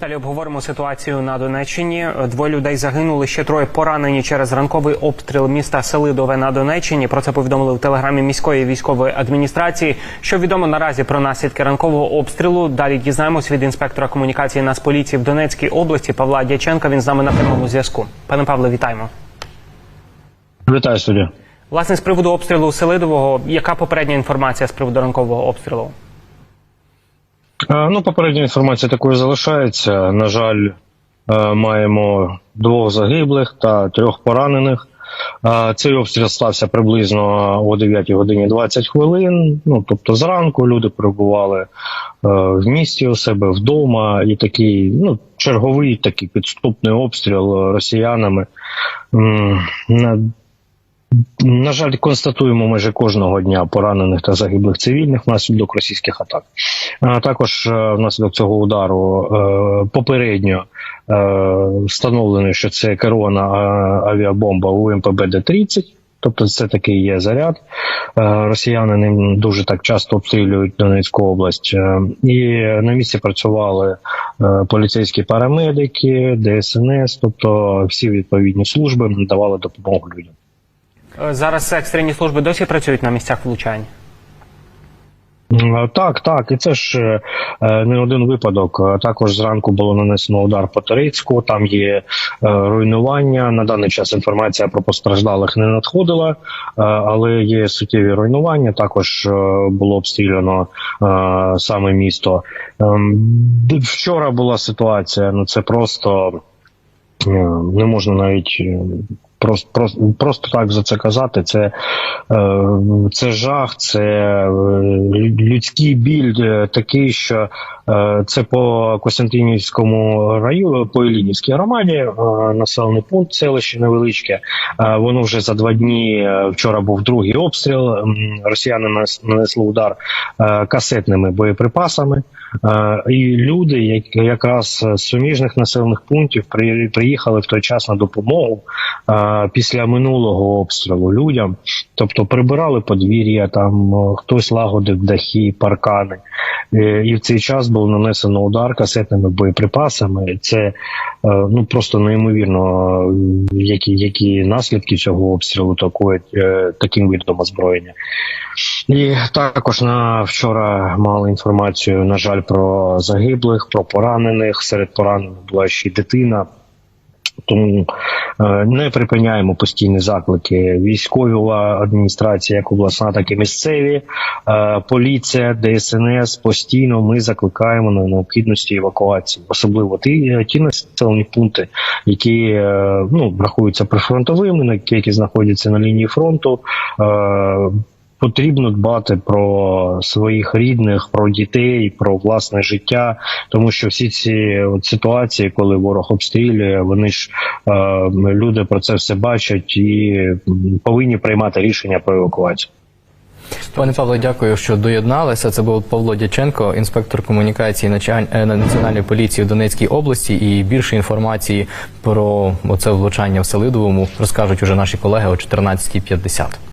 Далі обговоримо ситуацію на Донеччині. Двоє людей загинули, ще троє поранені через ранковий обстріл міста Селидове на Донеччині. Про це повідомили в телеграмі міської військової адміністрації. Що відомо наразі про наслідки ранкового обстрілу? Далі дізнаємось від інспектора комунікації Нацполіції в Донецькій області Павла Дяченка. Він з нами на прямому зв'язку. Пане Павле, вітаємо. Вітаю студія. Власне, з приводу обстрілу Селидового, яка попередня інформація з приводу ранкового обстрілу? Е, Ну, попередня інформація такою залишається. На жаль, е, маємо двох загиблих та трьох поранених. Е, Цей обстріл стався приблизно о 9 годині 20 хвилин. Ну, тобто зранку люди перебували в місті у себе вдома, і такий ну, черговий такий підступний обстріл росіянами. На- жаль, констатуємо майже кожного дня поранених та загиблих цивільних внаслідок російських атак. А також е, внаслідок цього удару е, попередньо е, встановлено, що це керована авіабомба УМПБ Д-30. Тобто це такий є заряд. Росіяни ним дуже так часто обстрілюють Донецьку область. І на місці працювали поліцейські парамедики, ДСНС, тобто всі відповідні служби надавали допомогу людям. Е, Зараз екстрені служби досі працюють на місцях влучань. Так, так, і це ж е, е, не один випадок. Е, Також зранку було нанесено удар по Торицьку. Там є е, руйнування. На даний час інформація про постраждалих не надходила, е, але є суттєві руйнування. Також е, було обстріляно е, саме місто. Ем, Вчора була ситуація. Ну це просто е, не можна навіть. Просто, просто, просто так за це казати. Це, е, це жах, це е, людський біль е, такий, що це по Костянтинівському району, по Ілінівській громаді, е, населений пункт, селище невеличке. Е, воно вже за два дні. е, Вчора був другий обстріл. Росіяни нанесли удар е, касетними боєприпасами. Е, І люди, як- якраз з суміжних населених пунктів, при- приїхали в той час на допомогу е, після минулого обстрілу людям. Тобто прибирали подвір'я, там е, хтось лагодив дахи, паркани. Е, І в цей час був нанесено удар касетними боєприпасами. Це е, ну просто неймовірно, які, які наслідки цього обстрілу такої, е, таким видом озброєння. І також на вчора мали інформацію, на жаль, про загиблих, про поранених. Серед поранених була ще й дитина. Тому е, не припиняємо постійні заклики. Військова адміністрація, як обласна, так і місцеві, е, поліція, ДСНС. Постійно ми закликаємо на необхідності евакуації, особливо ті, ті населені пункти, які е, ну рахуються прифронтовими, які знаходяться на лінії фронту. Потрібно дбати про своїх рідних, про дітей, про власне життя, тому що всі ці от ситуації, коли ворог обстрілює, вони ж е, люди про це все бачать і повинні приймати рішення про евакуацію. Пане Павло, дякую, що доєдналися. Це був Павло Дяченко, інспектор комунікації е, Національної поліції в Донецькій області. І більше інформації про оце влучання в Селидовому розкажуть уже наші колеги о 14.50.